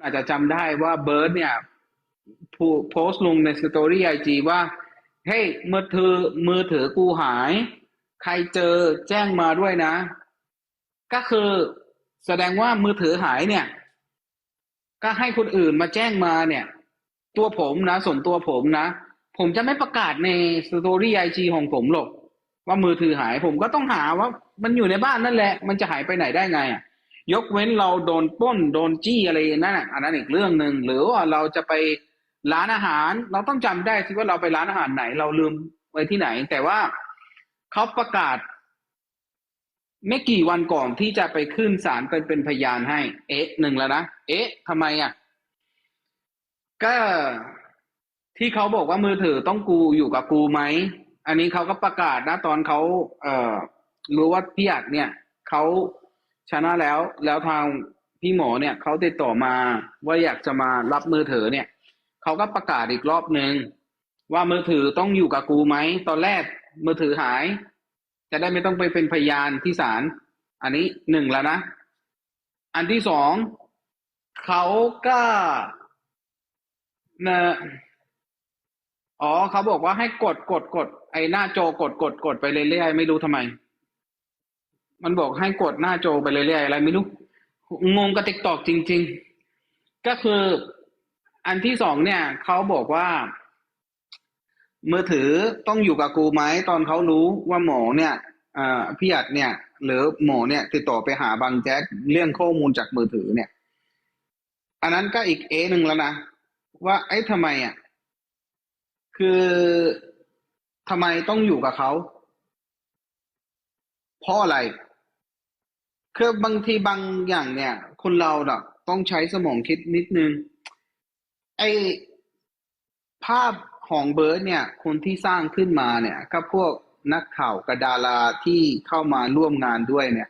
อาจจะจำได้ว่าเบิร์ดเนี่ยโพสต์ลงในสตอรี่ไอจีว่า เฮ้ยมือถือมือถือกูหาย ใครเจอแจ้งมาด้วยนะ ก็คือแสดงว่ามือถือหายเนี่ย ก็ให้คนอื่นมาแจ้งมาเนี่ย ตัวผมนะ ส่วนตัวผมนะ ผมจะไม่ประกาศในสตอรี่ไอจีของผมหรอกว่ามือถือหายผมก็ต้องหาว่า มันอยู่ในบ้านนั่นแหละ มันจะหายไปไหนได้ไงอะ ยกเว้นเราโดนป้นโดนจี้อะไรนั่นอันนั้นอีกเรื่องหนึ่งหรือว่าเราจะไปร้านอาหาร เราต้องจำได้สิว่าเราไปร้านอาหารไหน เราลืมไว้ที่ไหน แต่ว่าเขาประกาศ ไม่กี่วันก่อนที่จะไปขึ้นศาลเป็นเป็นพยานให้ เอ๊ะหนึ่งแล้วนะเอ๊ะทำไมอะก็ที่เขาบอกว่ามือถือต้องกูอยู่กับกูไหมอันนี้เขาก็ประกาศนะตอนเขาเอ่อรู้ว่าพี่อัดเนี่ยเขา ชนะแล้ว แล้วทางพี่หมอเนี่ยเขาติดต่อมาว่าอยากจะมารับมือถือเนี่ยเขาก็ประกาศอีกรอบหนึ่งว่ามือถือต้องอยู่กับกูไหมตอนแรกมือถือหาย จะได้ไม่ต้องไปเป็นพยานที่ศาลอันนี้หนึ่งแล้วนะ อันที่สองเขาก็เนะอ๋อเขาบอกว่าให้กดกดกดไอ้หน้าโจกดกดกดไปเรื่อยๆไม่รู้ทำไม มันบอกให้กดหน้าโจไปเรื่อยๆอะไรไม่รู้งงกับติ๊กตอกจริง ๆ ก็คืออันที่สองเนี่ยเขาบอกว่า มือถือต้องอยู่กับกูไหมตอนเขารู้ว่าหมอเนี่ยอ่อพี่อัดเนี่ย หรือหมอเนี่ย ติดต่อไปหาบางแจ๊กเรื่องข้อมูลจากมือถือเนี่ย อันนั้นก็อีกเอหนึ่งแล้วนะว่าไอ้ทำไมอะคือทำไมต้องอยู่กับเขาเพราะอะไร คือบางทีบางอย่างเนี่ย คนเราเนาะต้องใช้สมองคิดนิดนึง ไอภาพของเบิร์ดเนี่ย คนที่สร้างขึ้นมาเนี่ยก็พวกนักข่าวกับดาราที่เข้ามาร่วมงานด้วยเนี่ย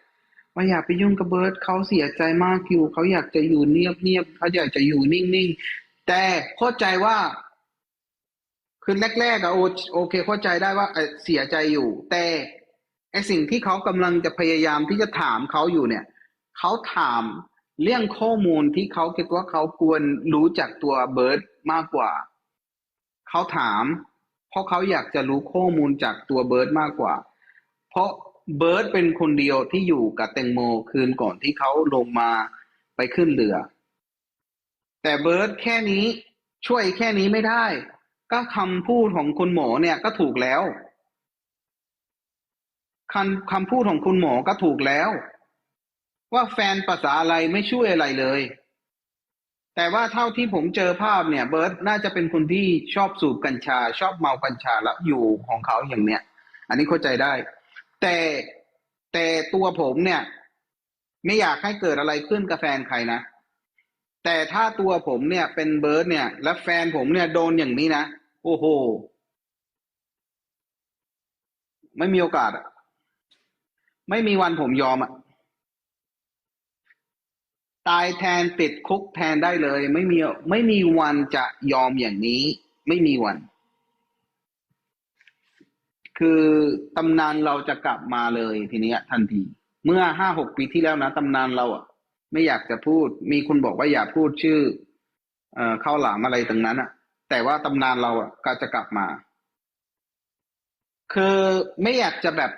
ว่าอยากไปยุ่งกับเบิร์ดเขาเสียใจมากอยู่เขาอยากจะอยู่เงียบๆเขาอยากจะอยู่นิ่งๆ แต่เข้าใจว่าคือแรกๆอะโอเคเข้าใจได้ว่าเสียใจอยู่ แต่ ไอสิ่งที่เขากำลังจะพยายามที่จะถามเขาอยู่เนี่ยเขาถามเรื่องข้อมูลที่เขาคิดว่าเขาควรรู้จากตัวเบิร์ดมากกว่า เขาถาม เพราะเขาอยากจะรู้ข้อมูลจากตัวเบิร์ดมากกว่า เพราะเบิร์ดเป็นคนเดียวที่อยู่กับแตงโมคืนก่อนที่เขาลงมาไปขึ้นเรือ แต่เบิร์ดแค่นี้ช่วยแค่นี้ไม่ได้ ก็คำพูดของคุณหมอเนี่ยก็ถูกแล้ว คำคำพูดของคุณหมอก็ถูกแล้ว ว่าแฟนภาษาอะไรไม่ช่วยอะไรเลย แต่ว่าเท่าที่ผมเจอภาพเนี่ย เบิร์ตน่าจะเป็นคนที่ชอบสูบกัญชา ชอบเมากัญชาแล้วอยู่ของเขาอย่างเนี้ย อันนี้เข้าใจได้ แต่แต่ตัวผมเนี่ย ไม่อยากให้เกิดอะไรขึ้นกับแฟนใครนะแต่ถ้าตัวผมเนี่ยเป็นเบิร์ดเนี่ย และแฟนผมเนี่ยโดนอย่างนี้นะ โอ้โห ไม่มีโอกาสอะ ไม่มีวันผมยอมอะ ตายแทนติดคุกแทนได้เลย ไม่มีไม่มีวันจะยอมอย่างนี้ ไม่มีวัน คือตำนานเราจะกลับมาเลยทีนี้ทันที เมื่อห้าหกปีที่แล้วนะตำนานเราอะ ไม่อยากจะพูด มีคนบอกว่าอย่าพูดชื่อ เอ่อข้าวหลามอะไรตรงนั้นอะ แต่ว่าตำนานเราอะก็จะกลับมา คือไม่อยากจะแบบ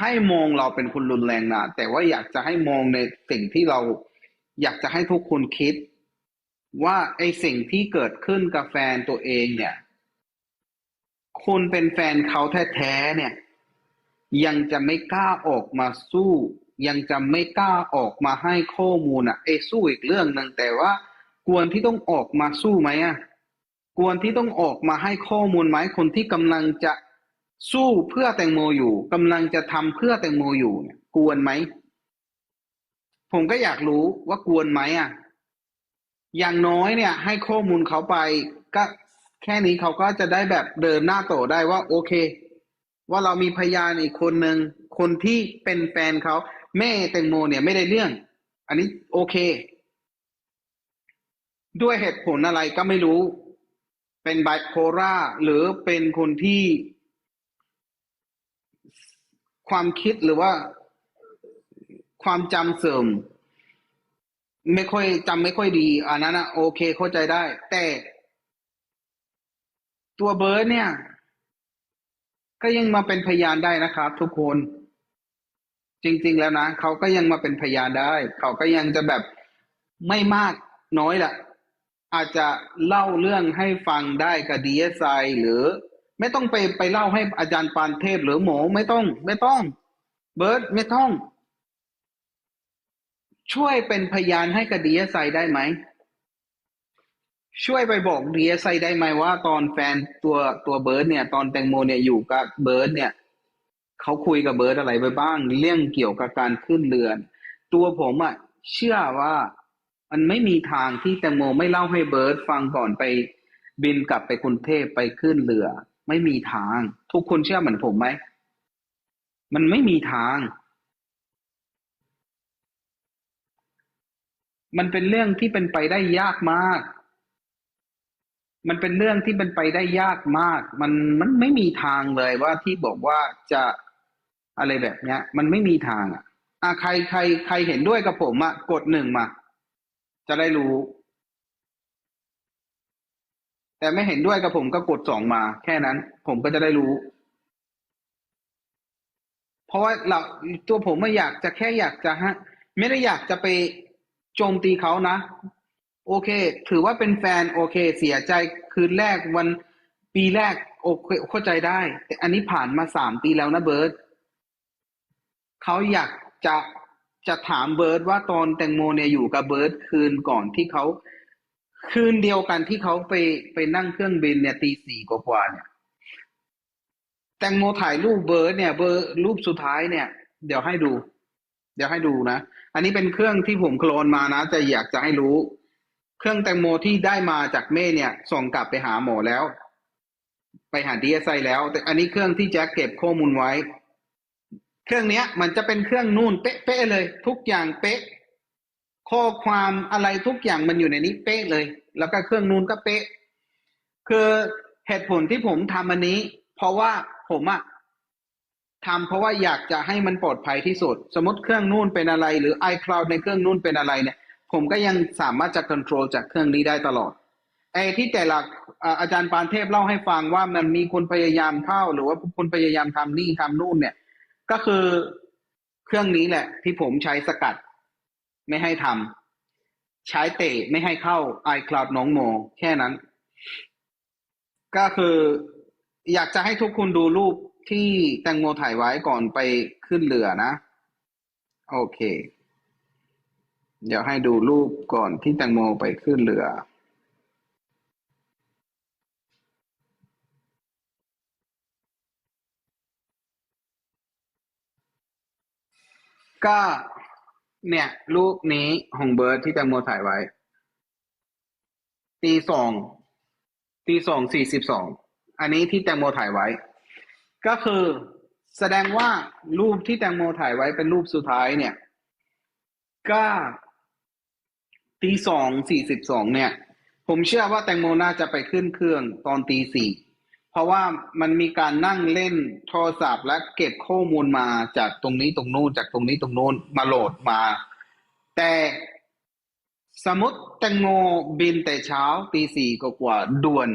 ให้มองเราเป็นคนรุนแรงนะแต่ว่าอยากจะให้มองในสิ่งที่เราอยากจะให้ทุกคนคิด ว่าไอ้สิ่งที่เกิดขึ้นกับแฟนตัวเองเนี่ย คุณเป็นแฟนเขาแท้ๆเนี่ย ยังจะไม่กล้าออกมาสู้ ยังจะไม่กล้าออกมาให้ข้อมูลอะเอสู้อีกเรื่องหนึ่งแต่ว่าควรที่ต้องออกมาสู้ไหมอะควรที่ต้องออกมาให้ข้อมูลไหมคนที่กำลังจะ สู้เพื่อแตงโมอยู่กำลังจะทำเพื่อแตงโมอยู่เนี่ยกวนไหม ผมก็อยากรู้ว่ากวนไหมอะ อย่างน้อยเนี่ย ให้ข้อมูลเขาไป ก็แค่นี้เขาก็จะได้แบบเดินหน้าต่อได้ว่า โอเค ว่าเรามีพยานอีกคนหนึ่งคนที่เป็นแฟนเขาแม่แตงโมเนี่ยไม่ได้เรื่อง อันนี้โอเค ด้วยเหตุผลอะไรก็ไม่รู้ เป็นไบโพล่าหรือเป็นคนที่ ความคิดหรือว่าความจำเสื่อม ไม่ค่อยจำไม่ค่อยดีอันนั้นนะโอเคเข้าใจได้ แต่ ตัวเบิร์ดเนี่ย ก็ยังมาเป็นพยานได้นะครับ ทุกคน จริง ๆ แล้วนะเขาก็ยังมาเป็นพยานได้ เขาก็ยังจะแบบไม่มากน้อยแหละอาจจะเล่าเรื่องให้ฟังได้กับดีเอสไอหรือ ไม่ต้องไปไปเล่าให้อาจารย์ปานเทพหรือหมอไม่ต้อง ไม่ต้อง เบิร์ดไม่ต้อง ช่วยเป็นพยานให้กับดีเอสไอได้ไหม ช่วยไปบอกดีเอสไอได้ไหมว่า ตอนแฟนตัวตัวเบิร์ดเนี่ย ตอนแตงโมเนี่ยอยู่กับเบิร์ดเนี่ยเขาคุยกับเบิร์ดอะไรไปบ้าง เรื่องเกี่ยวกับการขึ้นเรือตัวผมอะเชื่อว่ามันไม่มีทางที่แตงโมไม่เล่าให้เบิร์ดฟังก่อนไปบินกลับไปกรุงเทพไปขึ้นเรือ ไม่มีทาง ทุกคนเชื่อเหมือนผมไหม มันไม่มีทาง มันเป็นเรื่องที่เป็นไปได้ยากมาก มันเป็นเรื่องที่เป็นไปได้ยากมาก มันมันไม่มีทางเลยว่าที่บอกว่าจะอะไรแบบเนี้ย มันไม่มีทางอะอะใครใครใครเห็นด้วยกับผมอะกดหนึ่งมา จะได้รู้ แต่ไม่เห็นด้วยกับผมก็กดสองมา แค่นั้น ผมก็จะได้รู้ เพราะว่าเราตัวผมไม่อยากจะแค่อยากจะฮะ ไม่ได้อยากจะไปโจมตีเขานะ โอเค ถือว่าเป็นแฟน โอเค เสียใจคืนแรกวันปีแรกโอเคเข้าใจได้ แต่อันนี้ผ่านมาสามปีแล้วนะเบิร์ตเขาอยากจะจะถามเบิร์ตว่าตอนแตงโมเนี่ยอยู่กับเบิร์ตคืนก่อนที่เขา คืนเดียวกันที่เขาไปไปนั่งเครื่องบินเนี่ยตีสี่กว่าๆเนี่ย แตงโมถ่ายรูปเบิร์เนี่ย เบอร์รูปสุดท้ายเนี่ย เดี๋ยวให้ดู เดี๋ยวให้ดูนะ อันนี้เป็นเครื่องที่ผมโคลนมานะ จะอยากจะให้รู้ เครื่องแตงโมที่ได้มาจากเม่เนี่ย ส่งกลับไปหาหมอแล้ว ไปหาดีเอสไอแล้ว แต่อันนี้เครื่องที่แจ็คเก็บข้อมูลไว้ เครื่องเนี้ย มันจะเป็นเครื่องนู่นเป๊ะๆเลย ทุกอย่างเป๊ะ ข้อความอะไรทุกอย่างมันอยู่ในนี้เป๊ะเลย แล้วก็เครื่องนู้นก็เป๊ะ คือเหตุผลที่ผมทำอันนี้ เพราะว่าผมอะทำเพราะว่าอยากจะให้มันปลอดภัยที่สุด สมมติเครื่องนู่นเป็นอะไร หรือ iCloud ในเครื่องนู่นเป็นอะไรเนี่ย ผมก็ยังสามารถจะ control จากเครื่องนี้ได้ตลอดไอ้ที่แต่ละอาอาจารย์ปานเทพเล่าให้ฟังว่ามันมีคนพยายามเข้า หรือว่าคนพยายามทำนี่ทำนู่นเนี่ย ก็คือเครื่องนี้แหละ ที่ผมใช้สกัด ไม่ให้ทำใช้เตะไม่ให้เข้า iCloud น้องโม แค่นั้น ก็คืออยากจะให้ทุกคนดูรูปที่แตงโมถ่ายไว้ก่อนไปขึ้นเรือนะ โอเค เดี๋ยวให้ดูรูปก่อนที่แตงโมไปขึ้นเรือก็ เนี่ย รูปนี้ของเบิร์ดที่แตงโมถ่ายไว้ตีสองตีสองสี่สิบสองอันนี้ที่แตงโมถ่ายไว้ ก็คือแสดงว่ารูปที่แตงโมถ่ายไว้เป็นรูปสุดท้ายเนี่ย ก็ตีสองสี่สิบสองเนี่ย ผมเชื่อว่าแตงโมน่าจะไปขึ้นเครื่องตอนตีสี่ เพราะว่ามันมีการนั่งเล่นโทรศัพท์และเก็บข้อมูลมาจากตรงนี้ตรงนู้นจากตรงนี้ตรงโน้นมาโหลดมา แต่สมมติแตงโมบินแต่เช้าตีสี่กว่าด่วน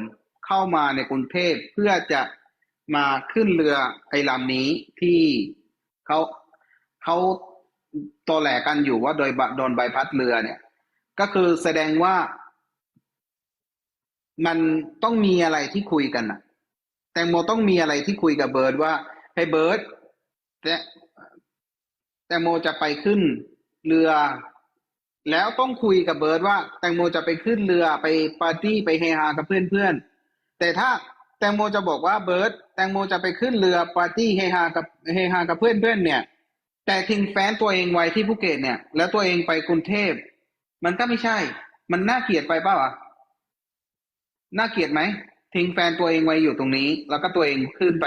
เข้ามาในกรุงเทพเพื่อจะมาขึ้นเรือไอ้ลำนี้ที่เขาเขาตอแหลกันอยู่ว่าโดยบะโดนใบพัดเรือเนี่ย ก็คือแสดงว่า มันต้องมีอะไรที่คุยกันอะ แตงโมต้องมีอะไรที่คุยกับเบิร์ดว่าให้เบิร์ดแต่แตงโมจะไปขึ้นเรือ แล้วต้องคุยกับเบิร์ดว่า แตงโมจะไปขึ้นเรือไปปาร์ตี้ไปเฮฮากับเพื่อนๆแต่ถ้าแตงโมจะบอกว่าเบิร์ดแตงโมจะไปขึ้นเรือปาร์ตี้เฮฮากับเฮฮากับเพื่อนๆเนี่ย แต่ทิ้งแฟนตัวเองไว้ที่ภูเก็ตเนี่ย แล้วตัวเองไปกรุงเทพมันก็ไม่ใช่ มันน่าเกลียดไปเปล่าอะน่าเกลียดไหม ทิ้งแฟนตัวเองไว้อยู่ตรงนี้ แล้วก็ตัวเองขึ้นไป